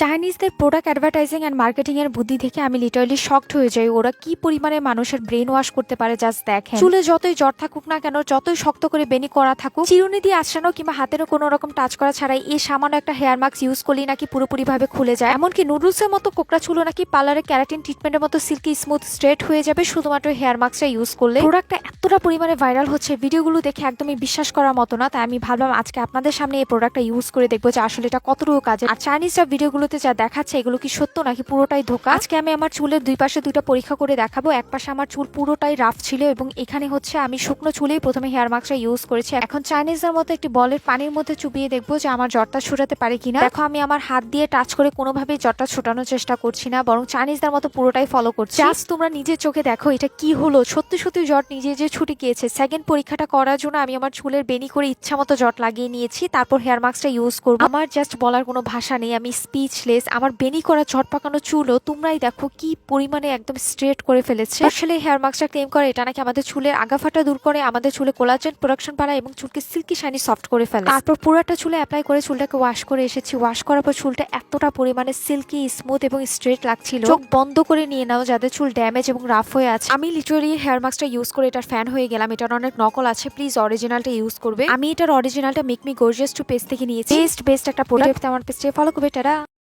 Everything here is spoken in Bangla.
চাইনিজদের প্রোডাক্ট অ্যাডভার্টাইজিং অ্যান্ড মার্কেটিং এর বুদ্ধি দেখে আমি লিটারালি শক্ট হয়ে যাই। ওরা কি পরিমাণে মানুষের ব্রেন ওয়াশ করতে পারে জাস্ট দেখেন। চুলে যতই জ্বর থাকুক না কেন, যতই শক্ত করে বেনি করা থাকুক, চিরুনি দিয়ে আশ্রানো কিংবা হাতেরও কোনো রকম টাচ করা ছাড়াই এই সামান্য একটা হেয়ার মাস্ক ইউজ করলেই নাকি পুরোপুরি ভাবে খুলে যায়। এমনকি নুডলসের মতো কোকড়া চুলো নাকি পার্লারে ক্যারাটিন ট্রিটমেন্টের মতো সিল্কি স্মুথ স্ট্রেট হয়ে যাবে শুধুমাত্র হেয়ার মাস্কটা ইউজ করলে প্রোডাক্টটা এতটা পরিমাণে ভাইরাল হচ্ছে ভিডিওগুলো দেখে একদমই বিশ্বাস করার মতো না, তাই আমি ভাবলাম আজকে আপনাদের সামনে এই প্রোডাক্টটা ইউজ করে দেখব যে আসলে এটা কতটুকু কাজে। আর চাইনিজরা ভিডিওগুলোতে যা দেখাচ্ছে এগুলো কি সত্য নাকি পুরোটাই ধোকা? আজকে আমি আমার চুলের দুই পাশে দুইটা পরীক্ষা করে দেখাবো। এক পাশে আমার চুল পুরোটাই রাফ ছিল এবং এখানে হচ্ছে আমি শুকনো চুলেই প্রথমে হেয়ার মাস্কটা ইউজ করেছি। এখন চাইনিজদের মতো একটি বলের পানির মধ্যে চুপিয়ে দেখব যে আমার জ্বরটা ছুটাতে পারে কিনা। দেখো, আমি আমার হাত দিয়ে টাচ করে কোনোভাবেই জ্বরটা ছোটানোর চেষ্টা করছি না, বরং চাইনিজদের মতো পুরোটাই ফলো করছি। জাস্ট তোমরা নিজের চোখে দেখো এটা কি হলো। সত্যি সত্যি জট নিজে যে ছুটে গিয়েছে। সেকেন্ড পরীক্ষাটা করার জন্য আমি আমার চুলের বেনি করে ইচ্ছা মতো জট লাগিয়ে নিয়েছি, তারপর হেয়ার মাস্কটা ইউজ করব। আমার জাস্ট বলার কোনো ভাষা নেই, আমি স্পিচলেস আমার বেনি করা ঝট পাকানো চুলও তোমরাই দেখো কি পরিমাণে একদম স্ট্রেট করে ফেলেছে। আসলে হেয়ার মাস্কটা ক্লেম করে এটা নাকি আমাদের চুলের আগাফাটা দূর করে আমাদের চুলে কোলাজেন প্রোডাকশন বাড়ায় এবং চুলকে সিল্কি শাইনি সফট করে ফেলে। তারপর পুরোটা চুলে অ্যাপ্লাই করে চুলটাকে ওয়াশ করে এসেছি। ওয়াশ করার পর চুলটা এতটা পরিমাণে সিল্কি স্মুথ এবং স্ট্রেট লাগছিল। চোখ বন্ধ করে নিয়ে নাও যাদের চুল ড্যামেজ এবং রাফ হয়ে আছে। আমি লিটারালি হেয়ার মাস্কটা ইউজ করে এটার ফ্যান হয়ে গেলাম। এটার অনেক নকল আছে প্লিজ অরিজিনালটা ইউজ করবে। আমি এটার অরিজিনালটা make me gorgeous two page থেকে নিয়েছি। বেস্ট বেস্ট একটা প্রোডাক্ট আমার পেজে ফলো করবে টাটা।